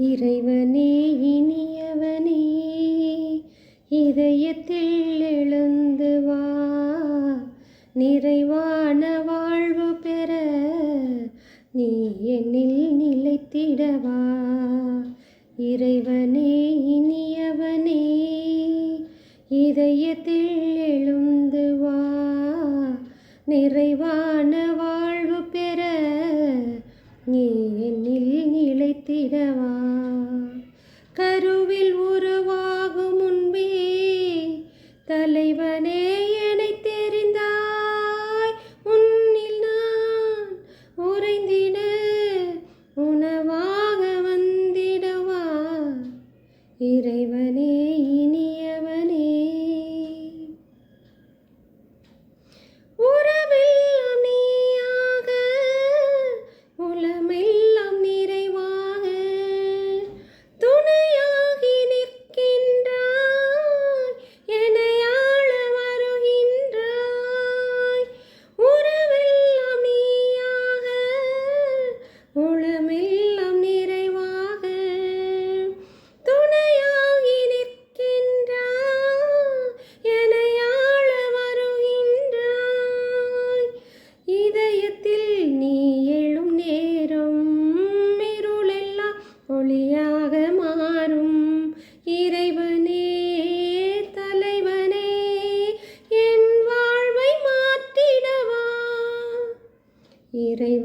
இறைவனே இனியவனே இதயத்தில் எழுந்து வா. நிறைவான வாழ்வு பெற நீ என்னில் நிலைத்திடவா இறைவனே இனியவனே இதயத்தில் எழுந்து வா. நிறைவான வாழ்வு பெற நீ என்னில் நிலைத்திடவா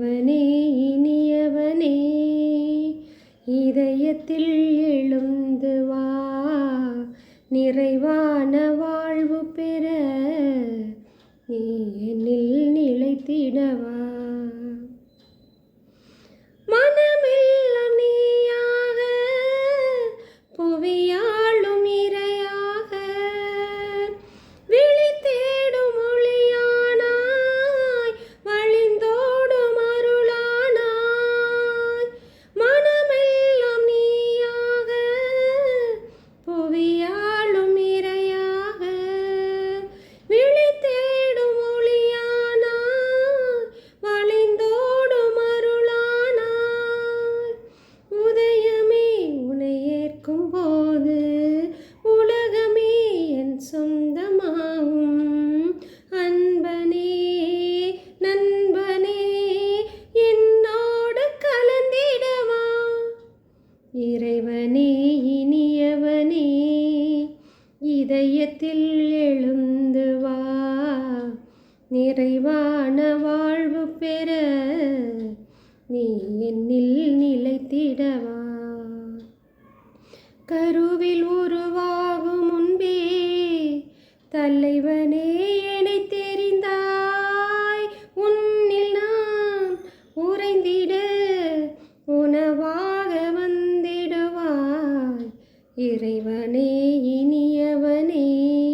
இனியவனே இனியவனே இதயத்தில் எழுந்து வா. நிறைவான வாழ்வு பெற நீ என்னில் நிலைத்திடவா. இறைவனே இனியவனே இதயத்தில் எழுந்து வா. நிறைவான வாழ்வு பெற நீ என்னில் நிலைத்திடவா கருவில் உருவாகும் முன்பே தலைவனே இறைவனே இனியவனே.